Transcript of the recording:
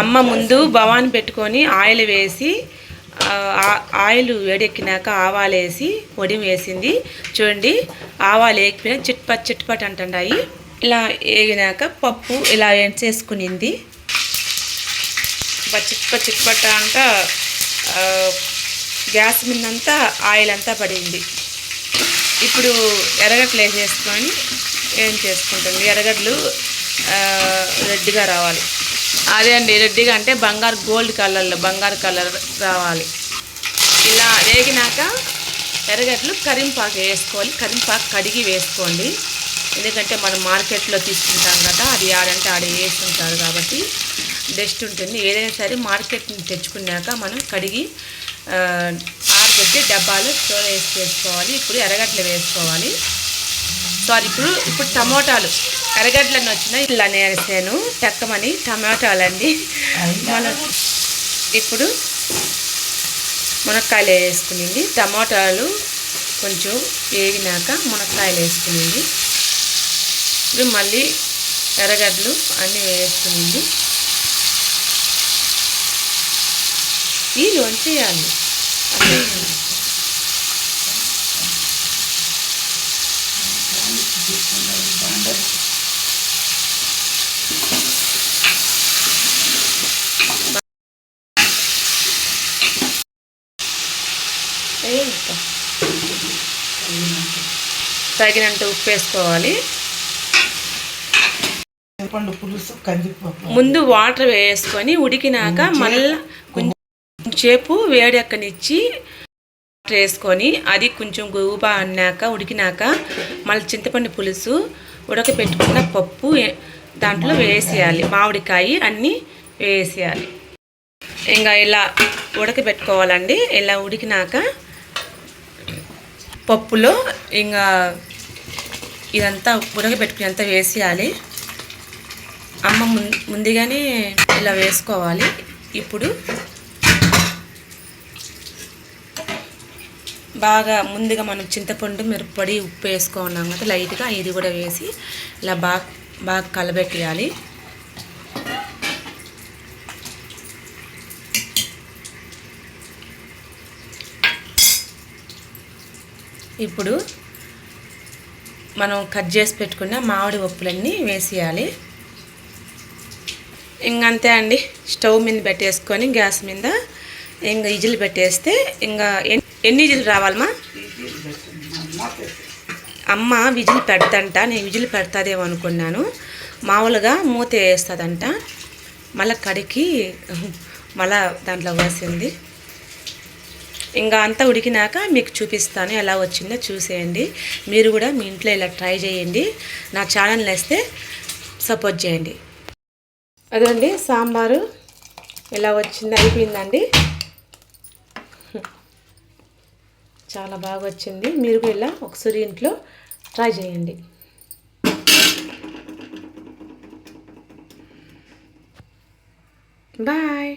అమ్మ ముందు భవాని పెట్టుకొని ఆయిల్ వేసి ఆయిల్ వేడెక్కినాక ఆవాలు వేసి వడి వేసింది. చూడండి ఆవాలు వేగిపోయినా చిట్పట్ చిట్పట్ అంటున్నాయి. ఇలా వేగినాక పప్పు ఇలా చేసుకునింది బా చిట్పట్ చిట్పట్ అంట గ్యాస్ మీదంతా ఆయిల్ అంతా పడింది. ఇప్పుడు ఎర్రగడ్డలు వేసేసుకొని ఏం చేసుకుంటుంది ఎర్రగడ్డలు రెడ్డిగా రావాలి. అదే అండి రెడ్డిగా అంటే బంగారు గోల్డ్ కలర్లో బంగారు కలర్ రావాలి. ఇలా వేగినాక ఎర్రగడ్డలు కరింపాకు వేసుకోవాలి. కరింపాకు కడిగి వేసుకోండి. ఎందుకంటే మనం మార్కెట్లో తీసుకుంటాం కదా అది ఆడంటే ఆడ వేస్తుంటారు కాబట్టి బెస్ట్ ఉంటుంది. ఏదైనా సరే మార్కెట్ తెచ్చుకున్నాక మనం కడిగి ఆ, ఆరబెట్టి డబ్బాలు స్టోర్ వేసి వేసుకోవాలి. ఇప్పుడు ఎర్రగడ్డలు వేసుకోవాలి. సారీ ఇప్పుడు ఇప్పుడు టమోటాలు. ఎర్రగడ్డలను వచ్చినాయి ఇలా నేసాను చెక్కమని టమాటాలు అండి మనం ఇప్పుడు మునక్కాయలు వేసుకునింది. టమాటాలు కొంచెం వేగినాక మునక్కాయలు వేసుకునింది. ఇప్పుడు మళ్ళీ ఎర్రగడ్డలు అన్నీ వేసుకునింది. నీళ్ళు వంచేయాలి అన్నీ తగినంత ఉప్పు వేసుకోవాలి. ముందు వాటర్ వేసుకొని ఉడికినాక మళ్ళీ కొంచెం సేపు వేడెక్కనిచ్చి వాటర్ వేసుకొని అది కొంచెం గుబా అన్నాక ఉడికినాక మళ్ళీ చింతపండు పులుసు ఉడకపెట్టుకున్న పప్పు దాంట్లో వేసేయాలి. మామిడికాయ అన్నీ వేసేయాలి. ఇంకా ఇలా ఉడకబెట్టుకోవాలండి ఇలా ఉడికినాక పప్పులో ఇంకా ఇదంతా ఉడకబెట్టుకుని వేసేయాలి. అమ్మ ముం- ముందుగానే ఇలా వేసుకోవాలి. ఇప్పుడు బాగా ముందుగా మనం చింతపండు మిరప్పొడి ఉప్పు వేసుకున్నాం కదా లైట్గా ఇది కూడా వేసి ఇలా బాగా బాగా కలబెట్టేయాలి. ఇప్పుడు మనం కట్ చేసి పెట్టుకున్న మామిడి పప్పులన్నీ వేసేయాలి. ఇంకంతే అండి. స్టవ్ మీద పెట్టేసుకొని గ్యాస్ మీద ఇంకా ఇజిల్ పెట్టేస్తే ఇంకా ఎన్- ఎన్ని ఇజిల్ రావాలమ్మా? అమ్మ విజిల్ పెడతంట. నేను విజిల్ పెడతాదేమో అనుకున్నాను. మామూలుగా మూత వేస్తుందంట. మళ్ళీ కడికి మళ్ళా దాంట్లో వేసింది ఇంకా అంతా ఉడికినాక మీకు చూపిస్తాను ఎలా వచ్చిందో చూసేయండి. మీరు కూడా మీ ఇంట్లో ఇలా ట్రై చేయండి. నా ఛానల్ వేస్తే సపోర్ట్ చేయండి. అదండి సాంబారు ఎలా వచ్చింది అయిపోయిందండి. చాలా బాగా వచ్చింది. మీరు కూడా ఇలా ఒకసారి ఇంట్లో ట్రై చేయండి. బాయ్.